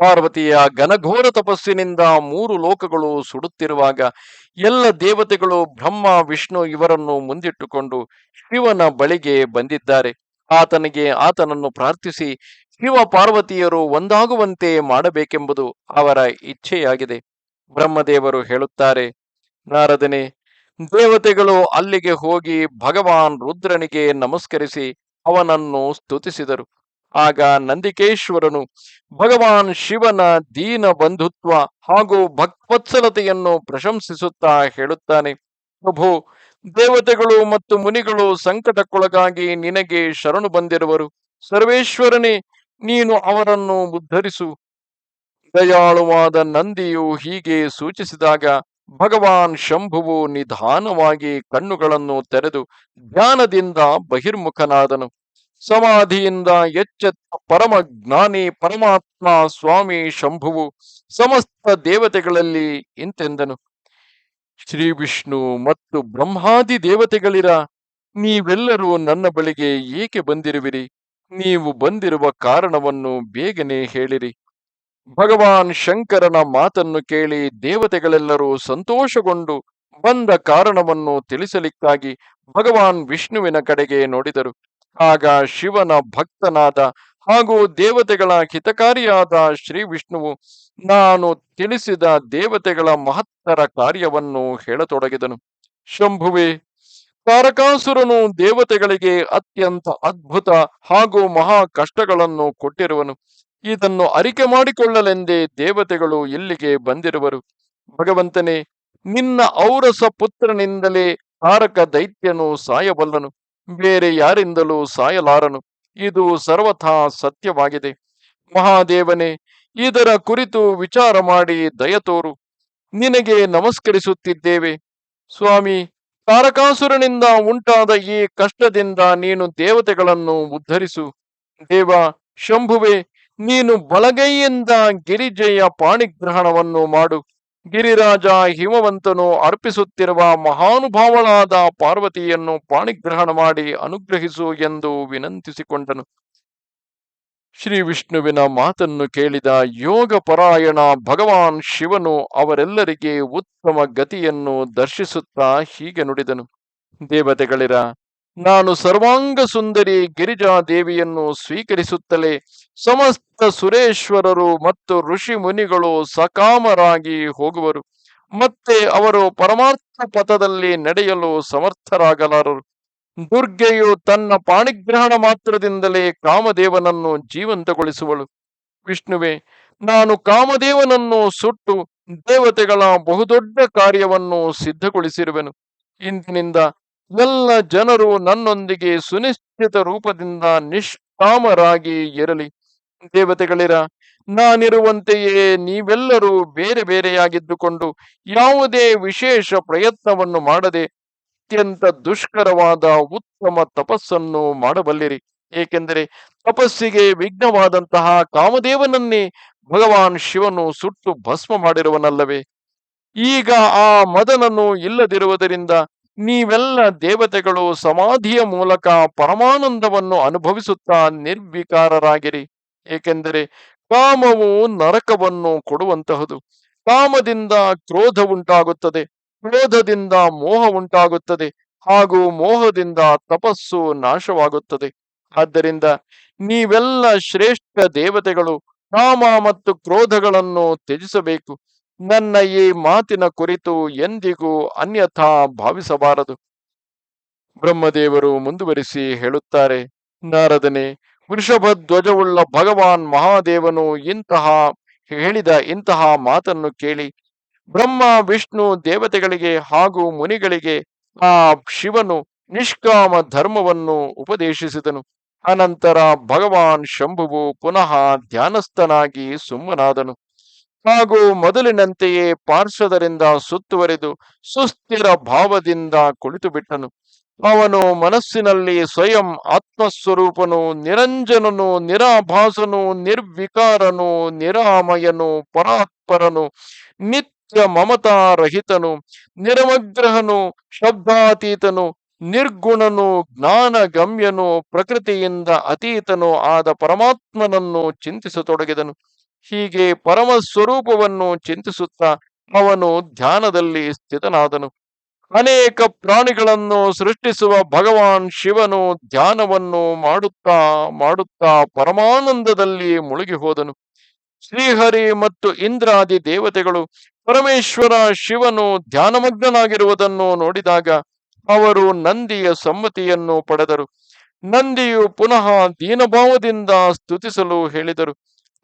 ಪಾರ್ವತಿಯ ಘನಘೋರ ತಪಸ್ಸಿನಿಂದ ಮೂರು ಲೋಕಗಳು ಸುಡುತ್ತಿರುವಾಗ ಎಲ್ಲ ದೇವತೆಗಳು ಬ್ರಹ್ಮ, ವಿಷ್ಣು ಇವರನ್ನು ಮುಂದಿಟ್ಟುಕೊಂಡು ಶಿವನ ಬಳಿಗೆ ಬಂದಿದ್ದಾರೆ. ಆತನಿಗೆ ಆತನನ್ನು ಪ್ರಾರ್ಥಿಸಿ, ಶಿವ ಪಾರ್ವತಿಯರು ಒಂದಾಗುವಂತೆ ಮಾಡಬೇಕೆಂಬುದು ಅವರ ಇಚ್ಛೆಯಾಗಿದೆ. ಬ್ರಹ್ಮದೇವರು ಹೇಳುತ್ತಾರೆ, ನಾರದನೆ, ದೇವತೆಗಳು ಅಲ್ಲಿಗೆ ಹೋಗಿ ಭಗವಾನ್ ರುದ್ರನಿಗೆ ನಮಸ್ಕರಿಸಿ ಅವನನ್ನು ಸ್ತುತಿಸಿದರು. ಆಗ ನಂದಿಕೇಶ್ವರನು, ಭಗವಾನ್ ಶಿವನ ದೀನ ಬಂಧುತ್ವ ಹಾಗೂ ಭಕ್ವತ್ಸಲತೆಯನ್ನು ಪ್ರಶಂಸಿಸುತ್ತಾ ಹೇಳುತ್ತಾನೆ. ಪ್ರಭು, ದೇವತೆಗಳು ಮತ್ತು ಮುನಿಗಳು ಸಂಕಟಕ್ಕೊಳಗಾಗಿ ನಿನಗೆ ಶರಣು ಬಂದಿರುವರು. ಸರ್ವೇಶ್ವರನೇ, ನೀನು ಅವರನ್ನು ಉದ್ಧರಿಸು. ದಯಾಳುವಾದ ನಂದಿಯು ಹೀಗೆ ಸೂಚಿಸಿದಾಗ ಭಗವಾನ್ ಶಂಭುವು ನಿಧಾನವಾಗಿ ಕಣ್ಣುಗಳನ್ನು ತೆರೆದು ಧ್ಯಾನದಿಂದ ಬಹಿರ್ಮುಖನಾದನು. ಸಮಾಧಿಯಿಂದ ಎಚ್ಚೆತ್ತ ಪರಮ ಜ್ಞಾನಿ ಪರಮಾತ್ಮ ಸ್ವಾಮಿ ಶಂಭುವು ಸಮಸ್ತ ದೇವತೆಗಳಲ್ಲಿ ಇಂತೆಂದನು. ಶ್ರೀ ವಿಷ್ಣು ಮತ್ತು ಬ್ರಹ್ಮಾದಿ ದೇವತೆಗಳಿರ ನೀವೆಲ್ಲರೂ ನನ್ನ ಬಳಿಗೆ ಏಕೆ ಬಂದಿರುವಿರಿ? ನೀವು ಬಂದಿರುವ ಕಾರಣವನ್ನು ಬೇಗನೆ ಹೇಳಿರಿ. ಭಗವಾನ್ ಶಂಕರನ ಮಾತನ್ನು ಕೇಳಿ ದೇವತೆಗಳೆಲ್ಲರೂ ಸಂತೋಷಗೊಂಡು ಬಂದ ಕಾರಣವನ್ನು ತಿಳಿಸಲಿಕ್ಕಾಗಿ ಭಗವಾನ್ ವಿಷ್ಣುವಿನ ಕಡೆಗೆ ನೋಡಿದರು. ಆಗ ಶಿವನ ಭಕ್ತನಾದ ಹಾಗೂ ದೇವತೆಗಳ ಹಿತಕಾರಿಯಾದ ಶ್ರೀ ವಿಷ್ಣುವು ನಾನು ತಿಳಿಸಿದ ದೇವತೆಗಳ ಮಹತ್ತರ ಕಾರ್ಯವನ್ನು ಹೇಳತೊಡಗಿದನು. ಶಂಭುವೆ, ತಾರಕಾಸುರನು ದೇವತೆಗಳಿಗೆ ಅತ್ಯಂತ ಅದ್ಭುತ ಹಾಗೂ ಮಹಾ ಕಷ್ಟಗಳನ್ನು ಕೊಟ್ಟಿರುವನು. ಇದನ್ನು ಅರಿಕೆ ಮಾಡಿಕೊಳ್ಳಲೆಂದೇ ದೇವತೆಗಳು ಇಲ್ಲಿಗೆ ಬಂದಿರುವರು. ಭಗವಂತನೇ, ನಿನ್ನ ಔರಸ ಪುತ್ರನಿಂದಲೇ ತಾರಕ ದೈತ್ಯನು ಸಾಯಬಲ್ಲನು. ಬೇರೆ ಯಾರಿಂದಲೂ ಸಾಯಲಾರನು. ಇದು ಸರ್ವಥಾ ಸತ್ಯವಾಗಿದೆ. ಮಹಾದೇವನೇ, ಇದರ ಕುರಿತು ವಿಚಾರ ಮಾಡಿ ದಯತೋರು ನಿನಗೆ ನಮಸ್ಕರಿಸುತ್ತಿದ್ದೇವೆ. ಸ್ವಾಮಿ, ತಾರಕಾಸುರನಿಂದ ಉಂಟಾದ ಈ ಕಷ್ಟದಿಂದ ನೀನು ದೇವತೆಗಳನ್ನು ಉದ್ಧರಿಸು. ದೇವ, ಶಂಭುವೆ, ನೀನು ಬಲಗೈಯಿಂದ ಗಿರಿಜೆಯ ಪಾಣಿಗ್ರಹಣವನ್ನು ಮಾಡು. ಗಿರಿರಾಜ ಹಿಮವಂತನು ಅರ್ಪಿಸುತ್ತಿರುವ ಮಹಾನುಭಾವಳಾದ ಪಾರ್ವತಿಯನ್ನು ಪಾಣಿಗ್ರಹಣ ಮಾಡಿ ಅನುಗ್ರಹಿಸು ಎಂದು ವಿನಂತಿಸಿಕೊಂಡನು. ಶ್ರೀ ವಿಷ್ಣುವಿನ ಮಾತನ್ನು ಕೇಳಿದ ಯೋಗ ಪರಾಯಣ ಭಗವಾನ್ ಶಿವನು ಅವರೆಲ್ಲರಿಗೆ ಉತ್ತಮ ಗತಿಯನ್ನು ದರ್ಶಿಸುತ್ತಾ ಹೀಗೆ ನುಡಿದನು. ದೇವತೆಗಳಿರ ನಾನು ಸರ್ವಾಂಗ ಸುಂದರಿ ಗಿರಿಜಾ ದೇವಿಯನ್ನು ಸ್ವೀಕರಿಸುತ್ತಲೇ ಸಮಸ್ತ ಸುರೇಶ್ವರರು ಮತ್ತು ಋಷಿ ಮುನಿಗಳು ಸಕಾಮರಾಗಿ ಹೋಗುವರು. ಮತ್ತೆ ಅವರು ಪರಮಾರ್ಥ ಪಥದಲ್ಲಿ ನಡೆಯಲು ಸಮರ್ಥರಾಗಲಾರರು. ದುರ್ಗೆಯು ತನ್ನ ಪಾಣಿಗ್ರಹಣ ಮಾತ್ರದಿಂದಲೇ ಕಾಮದೇವನನ್ನು ಜೀವಂತಗೊಳಿಸುವಳು. ವಿಷ್ಣುವೆ, ನಾನು ಕಾಮದೇವನನ್ನು ಸುಟ್ಟು ದೇವತೆಗಳ ಬಹುದೊಡ್ಡ ಕಾರ್ಯವನ್ನು ಸಿದ್ಧಗೊಳಿಸಿರುವೆನು. ಇಂದಿನಿಂದ ಎಲ್ಲ ಜನರು ನನ್ನೊಂದಿಗೆ ಸುನಿಶ್ಚಿತ ರೂಪದಿಂದ ನಿಷ್ಕಾಮರಾಗಿ ಇರಲಿ. ದೇವತೆಗಳಿರ, ನಾನಿರುವಂತೆಯೇ ನೀವೆಲ್ಲರೂ ಬೇರೆ ಬೇರೆಯಾಗಿದ್ದುಕೊಂಡು ಯಾವುದೇ ವಿಶೇಷ ಪ್ರಯತ್ನವನ್ನು ಮಾಡದೆ ಅತ್ಯಂತ ದುಷ್ಕರವಾದ ಉತ್ತಮ ತಪಸ್ಸನ್ನು ಮಾಡಬಲ್ಲಿರಿ. ಏಕೆಂದರೆ ತಪಸ್ಸಿಗೆ ವಿಘ್ನವಾದಂತಹ ಕಾಮದೇವನನ್ನೇ ಭಗವಾನ್ ಶಿವನು ಸುಟ್ಟು ಭಸ್ಮ ಮಾಡಿರುವನಲ್ಲವೇ? ಈಗ ಆ ಮದನನ್ನು ಇಲ್ಲದಿರುವುದರಿಂದ ನೀವೆಲ್ಲ ದೇವತೆಗಳು ಸಮಾಧಿಯ ಮೂಲಕ ಪರಮಾನಂದವನ್ನು ಅನುಭವಿಸುತ್ತಾ ನಿರ್ವಿಕಾರರಾಗಿರಿ. ಏಕೆಂದರೆ ಕಾಮವು ನರಕವನ್ನು ಕೊಡುವಂತಹದು. ಕಾಮದಿಂದ ಕ್ರೋಧ ಉಂಟಾಗುತ್ತದೆ, ಕ್ರೋಧದಿಂದ ಮೋಹ ಉಂಟಾಗುತ್ತದೆ ಹಾಗೂ ಮೋಹದಿಂದ ತಪಸ್ಸು ನಾಶವಾಗುತ್ತದೆ. ಆದ್ದರಿಂದ ನೀವೆಲ್ಲ ಶ್ರೇಷ್ಠ ದೇವತೆಗಳು, ಕಾಮ ಮತ್ತು ಕ್ರೋಧಗಳನ್ನು ತ್ಯಜಿಸಬೇಕು. ನನ್ನ ಈ ಮಾತಿನ ಕುರಿತು ಎಂದಿಗೂ ಅನ್ಯಥಾ ಭಾವಿಸಬಾರದು. ಬ್ರಹ್ಮದೇವರು ಮುಂದುವರಿಸಿ ಹೇಳುತ್ತಾರೆ, ನಾರದನೆ, ವೃಷಭ ಧ್ವಜವುಳ್ಳ ಭಗವಾನ್ ಮಹಾದೇವನು ಇಂತಹ, ಹೇಳಿದ ಇಂತಹ ಮಾತನ್ನು ಕೇಳಿ, ಬ್ರಹ್ಮ, ವಿಷ್ಣು ದೇವತೆಗಳಿಗೆ ಹಾಗೂ ಮುನಿಗಳಿಗೆ ಆ ಶಿವನು ನಿಷ್ಕಾಮ ಧರ್ಮವನ್ನು ಉಪದೇಶಿಸಿದನು. ಅನಂತರ ಭಗವಾನ್ ಶಂಭುವು ಪುನಃ ಧ್ಯಾನಸ್ಥನಾಗಿ ಸುಮ್ಮನಾದನು. ಹಾಗೂ ಮೊದಲಿನಂತೆಯೇ ಪಾರ್ಶ್ವದರಿಂದ ಸುತ್ತುವರೆದು ಸುಸ್ಥಿರ ಭಾವದಿಂದ ಕುಳಿತು ಬಿಟ್ಟನು ಅವನು ಮನಸ್ಸಿನಲ್ಲಿ ಸ್ವಯಂ ಆತ್ಮಸ್ವರೂಪನು, ನಿರಂಜನನು, ನಿರಾಭಾಸನು, ನಿರ್ವಿಕಾರನು, ನಿರಾಮಯನು, ಪರಾತ್ಪರನು, ನಿತ್ಯ ಮಮತಾರಹಿತನು ನಿರಮಗ್ರಹನು ಶಬ್ದಾತೀತನು, ನಿರ್ಗುಣನು, ಜ್ಞಾನಗಮ್ಯನು, ಪ್ರಕೃತಿಯಿಂದ ಅತೀತನು ಆದ ಪರಮಾತ್ಮನನ್ನು ಚಿಂತಿಸತೊಡಗಿದನು. ಹೀಗೆ ಪರಮ ಸ್ವರೂಪವನ್ನು ಚಿಂತಿಸುತ್ತಾ ಅವನು ಧ್ಯಾನದಲ್ಲಿ ಸ್ಥಿತನಾದನು. ಅನೇಕ ಪ್ರಾಣಿಗಳನ್ನು ಸೃಷ್ಟಿಸುವ ಭಗವಾನ್ ಶಿವನು ಧ್ಯಾನವನ್ನು ಮಾಡುತ್ತಾ ಮಾಡುತ್ತಾ ಪರಮಾನಂದದಲ್ಲಿ ಮುಳುಗಿ ಹೋದನು. ಶ್ರೀಹರಿ ಮತ್ತು ಇಂದ್ರಾದಿ ದೇವತೆಗಳು ಪರಮೇಶ್ವರ ಶಿವನು ಧ್ಯಾನಮಗ್ನನಾಗಿರುವುದನ್ನು ನೋಡಿದಾಗ ಅವರು ನಂದಿಯ ಸಮ್ಮತಿಯನ್ನು ಪಡೆದರು. ನಂದಿಯು ಪುನಃ ದೀನಭಾವದಿಂದ ಸ್ತುತಿಸಲು ಹೇಳಿದರು.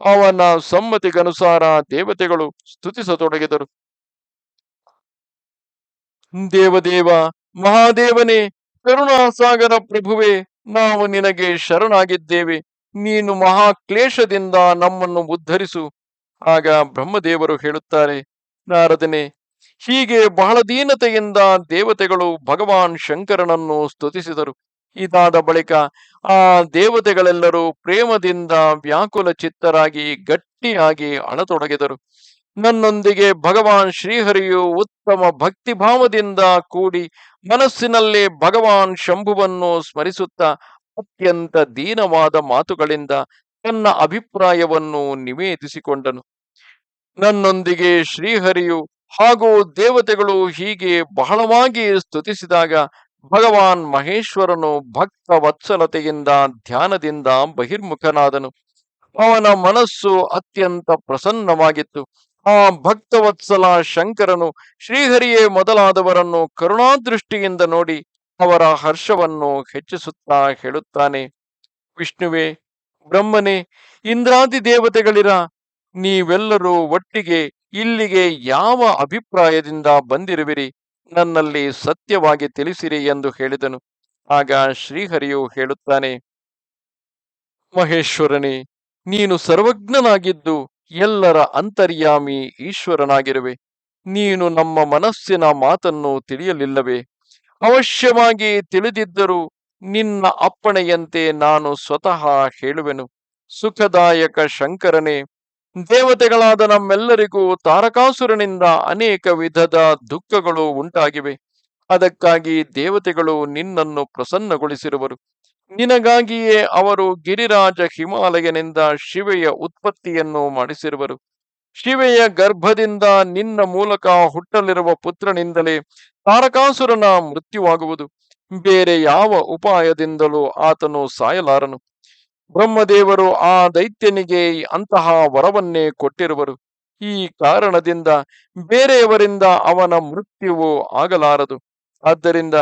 ಅವನ ಸಮ್ಮತಿಗನುಸಾರ ದೇವತೆಗಳು ಸ್ತುತಿಸತೊಡಗಿದರು. ದೇವದೇವ, ಮಹಾದೇವನೇ, ಕರುಣಾಸಾಗರ ಪ್ರಭುವೆ, ನಾವು ನಿನಗೆ ಶರಣಾಗಿದ್ದೇವೆ. ನೀನು ಮಹಾ ಕ್ಲೇಶದಿಂದ ನಮ್ಮನ್ನು ಉದ್ಧರಿಸು. ಆಗ ಬ್ರಹ್ಮದೇವರು ಹೇಳುತ್ತಾರೆ, ನಾರದನೆ, ಹೀಗೆ ಬಹಳ ದೀನತೆಯಿಂದ ದೇವತೆಗಳು ಭಗವಾನ್ ಶಂಕರನನ್ನು ಸ್ತುತಿಸಿದರು. ಇದಾದ ಬಳಿಕ ಆ ದೇವತೆಗಳೆಲ್ಲರೂ ಪ್ರೇಮದಿಂದ ವ್ಯಾಕುಲ ಚಿತ್ತರಾಗಿ ಗಟ್ಟಿಯಾಗಿ ಅಳತೊಡಗಿದರು ನನ್ನೊಂದಿಗೆ ಭಗವಾನ್ ಶ್ರೀಹರಿಯು ಉತ್ತಮ ಭಕ್ತಿಭಾವದಿಂದ ಕೂಡಿ ಮನಸ್ಸಿನಲ್ಲಿ ಭಗವಾನ್ ಶಂಭುವನ್ನು ಸ್ಮರಿಸುತ್ತಾ ಅತ್ಯಂತ ದೀನವಾದ ಮಾತುಗಳಿಂದ ತನ್ನ ಅಭಿಪ್ರಾಯವನ್ನು ನಿವೇದಿಸಿಕೊಂಡನು. ನನ್ನೊಂದಿಗೆ ಶ್ರೀಹರಿಯು ಹಾಗೂ ದೇವತೆಗಳು ಹೀಗೆ ಬಹಳವಾಗಿ ಸ್ತುತಿಸಿದಾಗ ಭಗವಾನ್ ಮಹೇಶ್ವರನು ಭಕ್ತ ವತ್ಸಲತೆಯಿಂದ ಧ್ಯಾನದಿಂದ ಬಹಿರ್ಮುಖನಾದನು. ಅವನ ಮನಸ್ಸು ಅತ್ಯಂತ ಪ್ರಸನ್ನವಾಗಿತ್ತು. ಆ ಭಕ್ತವತ್ಸಲ ಶಂಕರನು ಶ್ರೀಹರಿಯೇ ಮೊದಲಾದವರನ್ನು ಕರುಣಾದೃಷ್ಟಿಯಿಂದ ನೋಡಿ ಅವರ ಹರ್ಷವನ್ನು ಹೆಚ್ಚಿಸುತ್ತಾ ಹೇಳುತ್ತಾನೆ. ವಿಷ್ಣುವೆ, ಬ್ರಹ್ಮನೆ, ಇಂದ್ರಾದಿ ದೇವತೆಗಳಿರ, ನೀವೆಲ್ಲರೂ ಒಟ್ಟಿಗೆ ಇಲ್ಲಿಗೆ ಯಾವ ಅಭಿಪ್ರಾಯದಿಂದ ಬಂದಿರುವಿರಿ? ನನ್ನಲ್ಲಿ ಸತ್ಯವಾಗಿ ತಿಳಿಸಿರಿ ಎಂದು ಹೇಳಿದನು. ಆಗ ಶ್ರೀಹರಿಯು ಹೇಳುತ್ತಾನೆ, ಮಹೇಶ್ವರನೇ, ನೀನು ಸರ್ವಜ್ಞನಾಗಿದ್ದು ಎಲ್ಲರ ಅಂತರ್ಯಾಮಿ ಈಶ್ವರನಾಗಿರುವೆ. ನೀನು ನಮ್ಮ ಮನಸ್ಸಿನ ಮಾತನ್ನು ತಿಳಿಯಲಿಲ್ಲವೇ? ಅವಶ್ಯವಾಗಿ ತಿಳಿದಿದ್ದರೂ ನಿನ್ನ ಅಪ್ಪಣೆಯಂತೆ ನಾನು ಸ್ವತಃ ಹೇಳುವೆನು. ಸುಖದಾಯಕ ಶಂಕರನೇ ದೇವತೆಗಳಾದ ನಮ್ಮೆಲ್ಲರಿಗೂ ತಾರಕಾಸುರನಿಂದ ಅನೇಕ ವಿಧದ ದುಃಖಗಳು ಉಂಟಾಗಿವೆ. ಅದಕ್ಕಾಗಿ ದೇವತೆಗಳು ನಿನ್ನನ್ನು ಪ್ರಸನ್ನಗೊಳಿಸಿರುವರು. ನಿನಗಾಗಿಯೇ ಅವರು ಗಿರಿರಾಜ ಹಿಮಾಲಯನಿಂದ ಶಿವೆಯ ಉತ್ಪತ್ತಿಯನ್ನು ಮಾಡಿಸಿರುವರು. ಶಿವೆಯ ಗರ್ಭದಿಂದ ನಿನ್ನ ಮೂಲಕ ಹುಟ್ಟಲಿರುವ ಪುತ್ರನಿಂದಲೇ ತಾರಕಾಸುರನ ಮೃತ್ಯುವಾಗುವುದು. ಬೇರೆ ಯಾವ ಉಪಾಯದಿಂದಲೂ ಆತನು ಸಾಯಲಾರನು. ಬ್ರಹ್ಮದೇವರು ಆ ದೈತ್ಯನಿಗೆ ಅಂತಹ ವರವನ್ನೇ ಕೊಟ್ಟಿರುವರು. ಈ ಕಾರಣದಿಂದ ಬೇರೆಯವರಿಂದ ಅವನ ಮೃತ್ಯುವು ಆಗಲಾರದು. ಆದ್ದರಿಂದ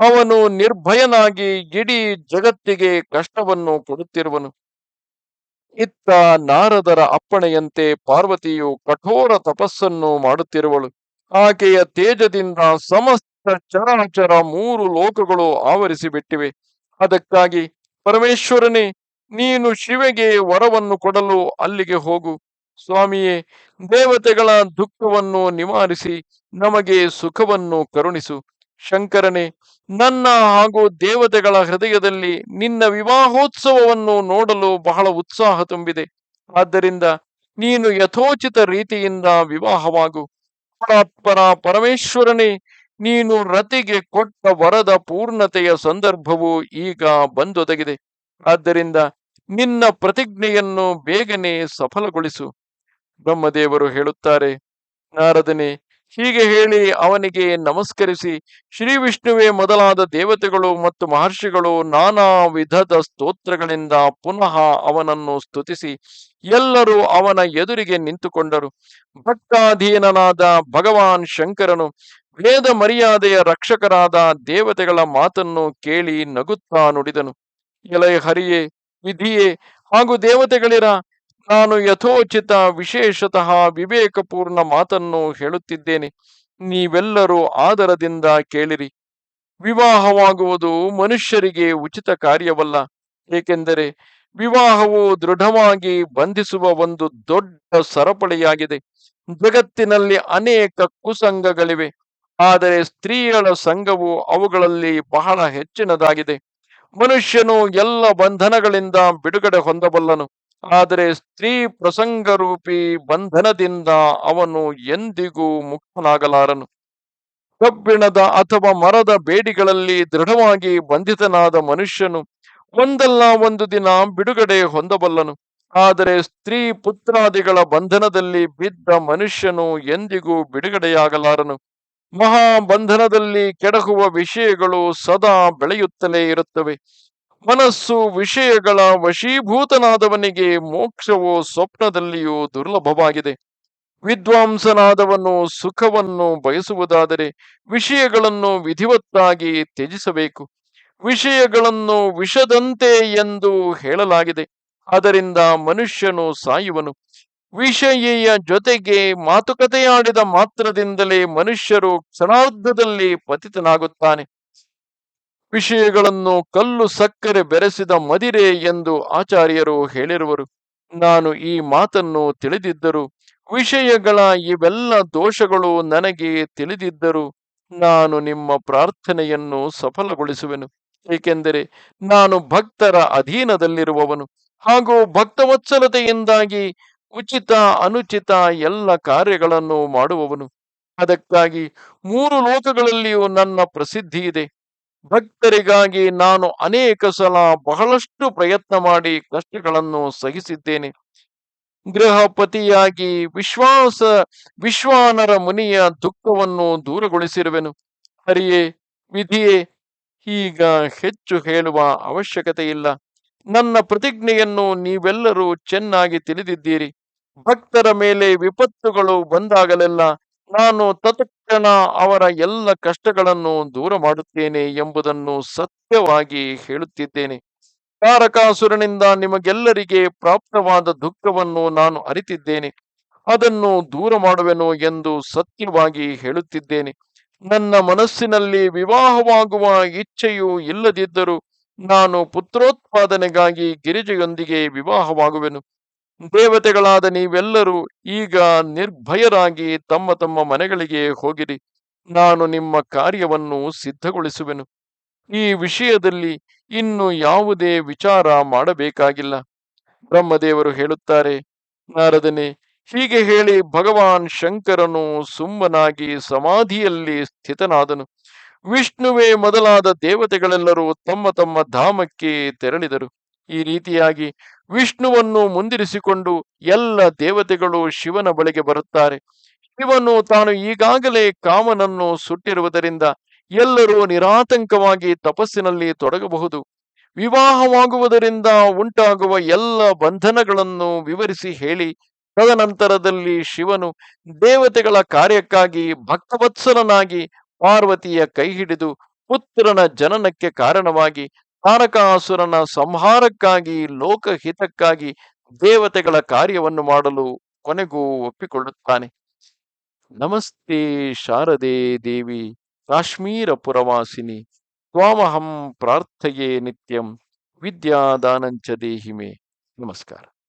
ಅವನು ನಿರ್ಭಯನಾಗಿ ಇಡೀ ಜಗತ್ತಿಗೆ ಕಷ್ಟವನ್ನು ಕೊಡುತ್ತಿರುವನು. ಇತ್ತ ನಾರದರ ಅಪ್ಪಣೆಯಂತೆ ಪಾರ್ವತಿಯು ಕಠೋರ ತಪಸ್ಸನ್ನು ಮಾಡುತ್ತಿರುವಳು. ಆಕೆಯ ತೇಜದಿಂದ ಸಮಸ್ತ ಚರಾಚರ ಮೂರು ಲೋಕಗಳು ಆವರಿಸಿ ಬಿಟ್ಟಿವೆ ಅದಕ್ಕಾಗಿ ಪರಮೇಶ್ವರನೇ ನೀನು ಶಿವೆಗೆ ವರವನ್ನು ಕೊಡಲು ಅಲ್ಲಿಗೆ ಹೋಗು. ಸ್ವಾಮಿಯೇ, ದೇವತೆಗಳ ದುಃಖವನ್ನು ನಿವಾರಿಸಿ ನಮಗೆ ಸುಖವನ್ನು ಕರುಣಿಸು. ಶಂಕರನೇ, ನನ್ನ ಹಾಗೂ ದೇವತೆಗಳ ಹೃದಯದಲ್ಲಿ ನಿನ್ನ ವಿವಾಹೋತ್ಸವವನ್ನು ನೋಡಲು ಬಹಳ ಉತ್ಸಾಹ ತುಂಬಿದೆ. ಆದ್ದರಿಂದ ನೀನು ಯಥೋಚಿತ ರೀತಿಯಿಂದ ವಿವಾಹವಾಗು. ಪರಾತ್ಪರ ಪರಮೇಶ್ವರನೇ, ನೀನು ರತಿಗೆ ಕೊಟ್ಟ ವರದ ಪೂರ್ಣತೆಯ ಸಂದರ್ಭವು ಈಗ ಬಂದೊದಗಿದೆ. ಆದ್ದರಿಂದ ನಿನ್ನ ಪ್ರತಿಜ್ಞೆಯನ್ನು ಬೇಗನೆ ಸಫಲಗೊಳಿಸು. ಬ್ರಹ್ಮದೇವರು ಹೇಳುತ್ತಾರೆ, ನಾರದನೆ, ಹೀಗೆ ಹೇಳಿ ಅವನಿಗೆ ನಮಸ್ಕರಿಸಿ, ಶ್ರೀ ವಿಷ್ಣುವೇ ಮೊದಲಾದ ದೇವತೆಗಳು ಮತ್ತು ಮಹರ್ಷಿಗಳು ನಾನಾ ವಿಧದ ಸ್ತೋತ್ರಗಳಿಂದ ಪುನಃ ಅವನನ್ನು ಸ್ತುತಿಸಿ, ಎಲ್ಲರೂ ಅವನ ಎದುರಿಗೆ ನಿಂತುಕೊಂಡರು. ಭಕ್ತಾಧೀನನಾದ ಭಗವಾನ್ ಶಂಕರನು ವೇದ ಮರ್ಯಾದೆಯ ರಕ್ಷಕರಾದ ದೇವತೆಗಳ ಮಾತನ್ನು ಕೇಳಿ ನಗುತ್ತಾ ನುಡಿದನು. ಎಲೈ ಹರಿಯೇ ವಿಧಿಯೇ. ಹಾಗೂ ದೇವತೆಗಳಿರ, ನಾನು ಯಥೋಚಿತ ವಿಶೇಷತಃ ವಿವೇಕಪೂರ್ಣ ಮಾತನ್ನು ಹೇಳುತ್ತಿದ್ದೇನೆ. ನೀವೆಲ್ಲರೂ ಆದರದಿಂದ ಕೇಳಿರಿ. ವಿವಾಹವಾಗುವುದು ಮನುಷ್ಯರಿಗೆ ಉಚಿತ ಕಾರ್ಯವಲ್ಲ. ಏಕೆಂದರೆ ವಿವಾಹವು ದೃಢವಾಗಿ ಬಂಧಿಸುವ ಒಂದು ದೊಡ್ಡ ಸರಪಳಿಯಾಗಿದೆ. ಜಗತ್ತಿನಲ್ಲಿ ಅನೇಕ ಕುಸಂಗಗಳಿವೆ. ಆದರೆ ಸ್ತ್ರೀಯರ ಸಂಘವು ಅವುಗಳಲ್ಲಿ ಬಹಳ ಹೆಚ್ಚಿನದಾಗಿದೆ. ಮನುಷ್ಯನು ಎಲ್ಲ ಬಂಧನಗಳಿಂದ ಬಿಡುಗಡೆ ಹೊಂದಬಲ್ಲನು. ಆದರೆ ಸ್ತ್ರೀ ಪ್ರಸಂಗರೂಪಿ ಬಂಧನದಿಂದ ಅವನು ಎಂದಿಗೂ ಮುಕ್ತನಾಗಲಾರನು. ಕಬ್ಬಿಣದ ಅಥವಾ ಮರದ ಬೇಡಿಗಳಲ್ಲಿ ದೃಢವಾಗಿ ಬಂಧಿತನಾದ ಮನುಷ್ಯನು ಒಂದಲ್ಲ ಒಂದು ದಿನ ಬಿಡುಗಡೆ ಹೊಂದಬಲ್ಲನು. ಆದರೆ ಸ್ತ್ರೀ ಪುತ್ರಾದಿಗಳ ಬಂಧನದಲ್ಲಿ ಬಿದ್ದ ಮನುಷ್ಯನು ಎಂದಿಗೂ ಬಿಡುಗಡೆಯಾಗಲಾರನು. ಮಹಾಬಂಧನದಲ್ಲಿ ಕೆಡಹುವ ವಿಷಯಗಳು ಸದಾ ಬೆಳೆಯುತ್ತಲೇ ಇರುತ್ತವೆ. ಮನಸ್ಸು ವಿಷಯಗಳ ವಶೀಭೂತನಾದವನಿಗೆ ಮೋಕ್ಷವು ಸ್ವಪ್ನದಲ್ಲಿಯೂ ದುರ್ಲಭವಾಗಿದೆ. ವಿದ್ವಾಂಸನಾದವನು ಸುಖವನ್ನು ಬಯಸುವುದಾದರೆ ವಿಷಯಗಳನ್ನು ವಿಧಿವತ್ತಾಗಿ ತ್ಯಜಿಸಬೇಕು. ವಿಷಯಗಳನ್ನು ವಿಷದಂತೆ ಎಂದು ಹೇಳಲಾಗಿದೆ. ಅದರಿಂದ ಮನುಷ್ಯನು ಸಾಯುವನು. ವಿಷಯೀಯ ಜೊತೆಗೆ ಮಾತುಕತೆಯಾಡಿದ ಮಾತ್ರದಿಂದಲೇ ಮನುಷ್ಯರು ಕ್ಷಣಾರ್ಧದಲ್ಲಿ ಪತಿತನಾಗುತ್ತಾನೆ. ವಿಷಯಗಳನ್ನು ಕಲ್ಲು ಸಕ್ಕರೆ ಬೆರೆಸಿದ ಮದಿರೆ ಎಂದು ಆಚಾರ್ಯರು ಹೇಳಿರುವರು. ನಾನು ಈ ಮಾತನ್ನು ತಿಳಿದಿದ್ದರು, ವಿಷಯಗಳ ಇವೆಲ್ಲ ದೋಷಗಳು ನನಗೆ ತಿಳಿದಿದ್ದರು ನಾನು ನಿಮ್ಮ ಪ್ರಾರ್ಥನೆಯನ್ನು ಸಫಲಗೊಳಿಸುವೆನು. ಏಕೆಂದರೆ ನಾನು ಭಕ್ತರ ಅಧೀನದಲ್ಲಿರುವವನು. ಹಾಗೂ ಭಕ್ತವತ್ಸಲತೆಯಿಂದಾಗಿ ಉಚಿತ, ಅನುಚಿತ ಎಲ್ಲ ಕಾರ್ಯಗಳನ್ನು ಮಾಡುವವನು. ಅದಕ್ಕಾಗಿ ಮೂರು ಲೋಕಗಳಲ್ಲಿಯೂ ನನ್ನ ಪ್ರಸಿದ್ಧಿ ಇದೆ. ಭಕ್ತರಿಗಾಗಿ ನಾನು ಅನೇಕ ಸಲ ಬಹಳಷ್ಟು ಪ್ರಯತ್ನ ಮಾಡಿ ಕಷ್ಟಗಳನ್ನು ಸಹಿಸಿದ್ದೇನೆ. ಗೃಹಪತಿಯಾಗಿ ವಿಶ್ವಾಸ, ವಿಶ್ವಾನರ ಮುನಿಯ ದುಃಖವನ್ನು ದೂರಗೊಳಿಸಿರುವೆನು. ಹರಿಯೇ, ವಿಧಿಯೇ, ಈಗ ಹೆಚ್ಚು ಹೇಳುವ ಅವಶ್ಯಕತೆ ಇಲ್ಲ ನನ್ನ ಪ್ರತಿಜ್ಞೆಯನ್ನು ನೀವೆಲ್ಲರೂ ಚೆನ್ನಾಗಿ ತಿಳಿದಿದ್ದೀರಿ. ಭಕ್ತರ ಮೇಲೆ ವಿಪತ್ತುಗಳು ಬಂದಾಗಲೆಲ್ಲ ನಾನು ತತ್ಕ್ಷಣ ಅವರ ಎಲ್ಲ ಕಷ್ಟಗಳನ್ನು ದೂರ ಮಾಡುತ್ತೇನೆ ಎಂಬುದನ್ನು ಸತ್ಯವಾಗಿ ಹೇಳುತ್ತಿದ್ದೇನೆ. ತಾರಕಾಸುರನಿಂದ ನಿಮಗೆಲ್ಲರಿಗೆ ಪ್ರಾಪ್ತವಾದ ದುಃಖವನ್ನು ನಾನು ಅರಿತಿದ್ದೇನೆ. ಅದನ್ನು ದೂರ ಮಾಡುವೆನು ಎಂದು ಸತ್ಯವಾಗಿ ಹೇಳುತ್ತಿದ್ದೇನೆ. ನನ್ನ ಮನಸ್ಸಿನಲ್ಲಿ ವಿವಾಹವಾಗುವ ಇಚ್ಛೆಯು ಇಲ್ಲದಿದ್ದರೂ ನಾನು ಪುತ್ರೋತ್ಪಾದನೆಗಾಗಿ ಗಿರಿಜೆಯೊಂದಿಗೆ ವಿವಾಹವಾಗುವೆನು. ದೇವತೆಗಳಾದ ನೀವೆಲ್ಲರೂ ಈಗ ನಿರ್ಭಯರಾಗಿ ತಮ್ಮ ತಮ್ಮ ಮನೆಗಳಿಗೆ ಹೋಗಿರಿ. ನಾನು ನಿಮ್ಮ ಕಾರ್ಯವನ್ನು ಸಿದ್ಧಗೊಳಿಸುವೆನು. ಈ ವಿಷಯದಲ್ಲಿ ಇನ್ನು ಯಾವುದೇ ವಿಚಾರ ಮಾಡಬೇಕಾಗಿಲ್ಲ. ಬ್ರಹ್ಮದೇವರು ಹೇಳುತ್ತಾರೆ, ನಾರದನೆ, ಹೀಗೆ ಹೇಳಿ ಭಗವಾನ್ ಶಂಕರನು ಸುಮ್ಮನಾಗಿ ಸಮಾಧಿಯಲ್ಲಿ ಸ್ಥಿತನಾದನು. ವಿಷ್ಣುವೇ ಮೊದಲಾದ ದೇವತೆಗಳೆಲ್ಲರೂ ತಮ್ಮ ತಮ್ಮ ಧಾಮಕ್ಕೆ ತೆರಳಿದರು. ಈ ರೀತಿಯಾಗಿ ವಿಷ್ಣುವನ್ನು ಮುಂದಿರಿಸಿಕೊಂಡು ಎಲ್ಲ ದೇವತೆಗಳು ಶಿವನ ಬಳಿಗೆ ಬರುತ್ತಾರೆ. ಶಿವನು ತಾನು ಈಗಾಗಲೇ ಕಾಮನನ್ನು ಸುಟ್ಟಿರುವುದರಿಂದ ಎಲ್ಲರೂ ನಿರಾತಂಕವಾಗಿ ತಪಸ್ಸಿನಲ್ಲಿ ತೊಡಗಬಹುದು. ವಿವಾಹವಾಗುವುದರಿಂದ ಉಂಟಾಗುವ ಎಲ್ಲ ಬಂಧನಗಳನ್ನು ವಿವರಿಸಿ ಹೇಳಿ. ತದನಂತರದಲ್ಲಿ ಶಿವನು ದೇವತೆಗಳ ಕಾರ್ಯಕ್ಕಾಗಿ ಭಕ್ತವತ್ಸಲನಾಗಿ ಪಾರ್ವತಿಯ ಕೈ ಹಿಡಿದು ಪುತ್ರನ ಜನನಕ್ಕೆ ಕಾರಣವಾಗಿ ತಾರಕಾಸುರನ ಸಂಹಾರಕ್ಕಾಗಿ, ಲೋಕಹಿತಕ್ಕಾಗಿ ದೇವತೆಗಳ ಕಾರ್ಯವನ್ನು ಮಾಡಲು ಕೊನೆಗೂ ಒಪ್ಪಿಕೊಳ್ಳುತ್ತಾನೆ. ನಮಸ್ತೆ ಶಾರದೆ ದೇವಿ, ಕಾಶ್ಮೀರ ಪುರವಾಸಿನಿ, ತ್ವಾಮಹಂ ಪ್ರಾರ್ಥೆಯೇ ನಿತ್ಯಂ, ವಿದ್ಯಾದಾನಂಚ ದೇಹಿಮೆ. ನಮಸ್ಕಾರ.